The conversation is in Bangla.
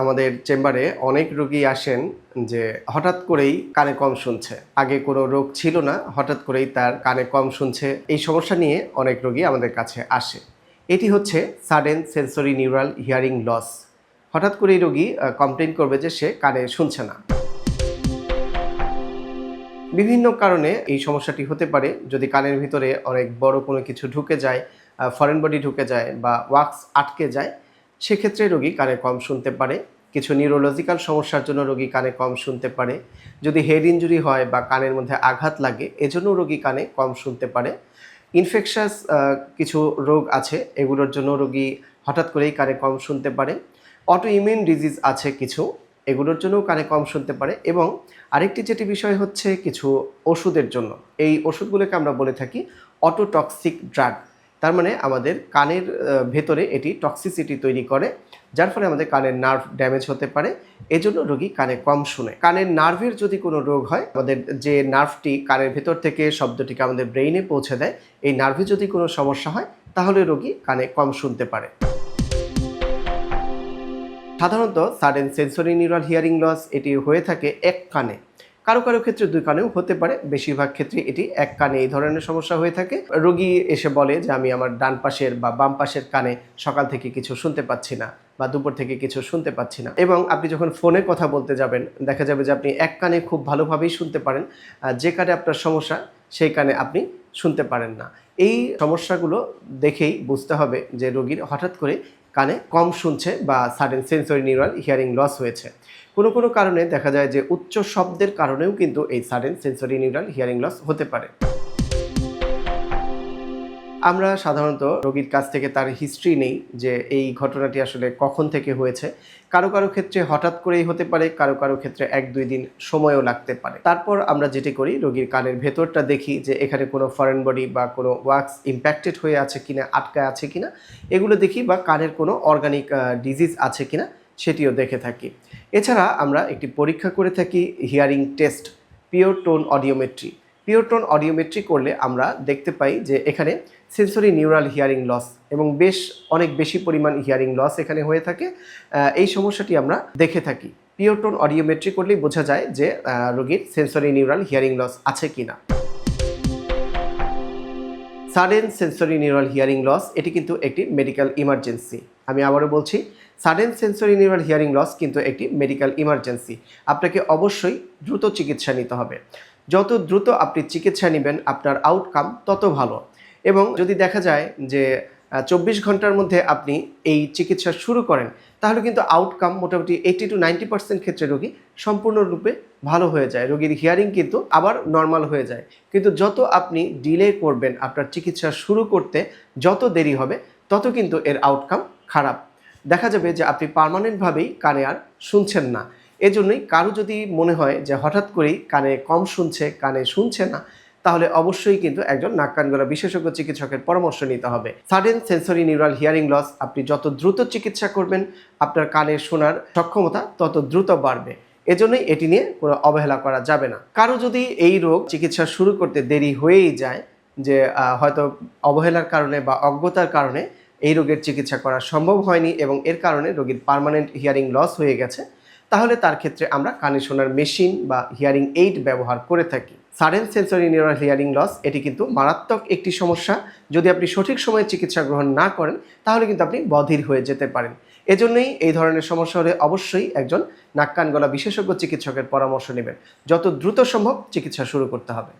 আমাদের চেম্বারে অনেক রোগী আসেন যে হঠাৎ করেই কানে কম শুনছে। আগে কোনো রোগ ছিল না, হঠাৎ করেই তার কানে কম শুনছে। এই সমস্যা নিয়ে অনেক রোগী আমাদের কাছে আসে। এটি হচ্ছে sudden sensory neural hearing loss হঠাৎ করেই রোগী কমপ্লেন করবে যে সে কানে শুনছে না। বিভিন্ন কারণে এই সমস্যাটি হতে পারে। যদি কানের ভিতরে অনেক বড় কোনো কিছু ঢুকে যায় ফরেন বডি ঢুকে যায় বা ওয়াক্স আটকে যায় সেক্ষেত্রে রোগী কানে কম শুনতে পারে। কিছু নিউরোলজিক্যাল সমস্যার জন্য রোগী কানে কম শুনতে পারে। যদি হেড ইনজুরি হয় বা কানের মধ্যে আঘাত লাগে, এজন্য রোগী কানে কম শুনতে পারে। ইনফেকশাস কিছু রোগ আছে, এগুলোর জন্য রোগী হঠাৎ করেই কানে কম শুনতে পারে। অটো ইমিউন ডিজিজ আছে কিছু, এগুলোর জন্যও কানে কম শুনতে পারে এবং আরেকটি যেটি বিষয় হচ্ছে কিছু ওষুধের জন্য। এই ওষুধগুলোকে আমরা বলে থাকি অটোটক্সিক ড্রাগ তার মানে আমাদের কানের ভেতরে এটি টক্সিসিটি তৈরি করে, যার ফলে আমাদের কানের নার্ভ ড্যামেজ হতে পারে। এজন্য রোগী কানে কম শুনে। কানের নার্ভের যদি কোনো রোগ হয়, আমাদের যে নার্ভটি কানের ভেতর থেকে শব্দটিকে আমাদের ব্রেইনে পৌঁছে দেয়, এই নার্ভে যদি কোনো সমস্যা হয়, তাহলে রোগী কানে কম শুনতে পারে। সাধারণত sudden sensory neural hearing loss এটি হয়ে থাকে এক কানে। কারও কারও ক্ষেত্রে দুই কানেও হতে পারে। বেশিরভাগ ক্ষেত্রে এটি এক কানে এই ধরনের সমস্যা হয়ে থাকে। রোগী এসে বলে যে, আমি আমার ডান পাশের বা বাম পাশের কানে সকাল থেকে কিছু শুনতে পাচ্ছি না বা দুপুর থেকে কিছু শুনতে পাচ্ছি না। এবং আপনি যখন ফোনে কথা বলতে যাবেন, দেখা যাবে যে আপনি এক কানে খুব ভালোভাবেই শুনতে পারেন। যে কানে আপনার সমস্যা, সেই কানে আপনি শুনতে পারেন না। এই সমস্যাগুলো দেখেই বুঝতে হবে যে রোগীর হঠাৎ করে কানে কম শুনছে বা sudden sensory neural hearing loss হয়েছে। কোনো কোনো কারণে দেখা যায় যে উচ্চ শব্দের কারণেও কিন্তু এই sudden sensory neural hearing loss হতে পারে। আমরা সাধারণত রোগীর কাছ থেকে তার হিস্ট্রি নেই যে এই ঘটনাটি আসলে কখন থেকে হয়েছে। কারও কারও ক্ষেত্রে হঠাৎ করেই হতে পারে, কারও কারও ক্ষেত্রে এক দুই দিন সময়ও লাগতে পারে। তারপর আমরা যেটি করি, রোগীর কানের ভেতরটা দেখি যে এখানে কোনো ফরেন বডি বা কোনো ওয়াক্স ইম্প্যাক্টেড হয়ে আছে কিনা, আটকায় আছে কিনা, এগুলো দেখি বা কানের কোনো অর্গানিক ডিজিজ আছে কিনা, সেটিও দেখে থাকি। এছাড়া আমরা একটি পরীক্ষা করে থাকি hearing test pure tone audiometry pure tone audiometry করলে আমরা দেখতে পাই যে এখানে সেন্সরি নিউরাল হিয়ারিং লস এবং বেশ অনেক বেশি পরিমাণ হিয়ারিং লস এখানে হয়ে থাকে। এই সমস্যাটি আমরা দেখে থাকি। পিওর টোন অডিওমেট্রি করলেই বোঝা যায় যে রোগীর সেন্সরি নিউরাল হিয়ারিং লস আছে কিনা। Sudden sensory neural hearing loss এটি কিন্তু একটি মেডিকেল ইমার্জেন্সি আমি আবারও বলছি sudden sensory neural hearing loss কিন্তু একটি মেডিকেল ইমার্জেন্সি আপনাকে অবশ্যই দ্রুত চিকিৎসা নিতে হবে। যত দ্রুত আপনি চিকিৎসা নেবেন, আপনার আউটকাম তত ভালো। এবং যদি দেখা যায় যে চব্বিশ ঘণ্টার মধ্যে আপনি এই চিকিৎসা শুরু করেন, তাহলে কিন্তু আউটকাম মোটামুটি এইটি টু নাইনটি পার্সেন্ট ক্ষেত্রে রোগী সম্পূর্ণরূপে ভালো হয়ে যায়। রোগীর হিয়ারিং কিন্তু আবার নর্মাল হয়ে যায়। কিন্তু যত আপনি ডিলে করবেন আপনার চিকিৎসা শুরু করতে, যত দেরি হবে, তত কিন্তু এর আউটকাম খারাপ। দেখা যাবে যে, আপনি পার্মানেন্টভাবেই কানে আর শুনছেন না। এজন্যই কারও যদি মনে হয় যে হঠাৎ করেই কানে কম শুনছে, কানে শুনছে না, তাহলে অবশ্যই কিন্তু একজন নাক কান গলা বিশেষজ্ঞ চিকিৎসকের পরামর্শ নিতে হবে। Sudden sensory neural hearing loss আপনি যত দ্রুত চিকিৎসা করবেন, আপনার কানে শোনার সক্ষমতা তত দ্রুত বাড়বে। এজন্যই এটি নিয়ে কোনো অবহেলা করা যাবে না। কারও যদি এই রোগ চিকিৎসা শুরু করতে দেরি হয়েই যায়, যে হয়তো অবহেলার কারণে বা অজ্ঞতার কারণে এই রোগের চিকিৎসা করা সম্ভব হয়নি এবং এর কারণে রোগীর পার্মানেন্ট হিয়ারিং লস হয়ে গেছে তাহলে তার ক্ষেত্রে আমরা কানে শোনার মেশিন বা হিয়ারিং এইড ব্যবহার করে থাকি। Sudden sensory neural hearing loss এটি কিন্তু মারাত্মক একটি সমস্যা। যদি আপনি সঠিক সময়ে চিকিৎসা গ্রহণ না করেন, তাহলে কিন্তু আপনি বধির হয়ে যেতে পারেন। এজন্যই এই ধরনের সমস্যা হলে অবশ্যই একজন নাক কান গলা বিশেষজ্ঞ চিকিৎসকের পরামর্শ নেবেন। যত দ্রুত সম্ভব চিকিৎসা শুরু করতে হবে।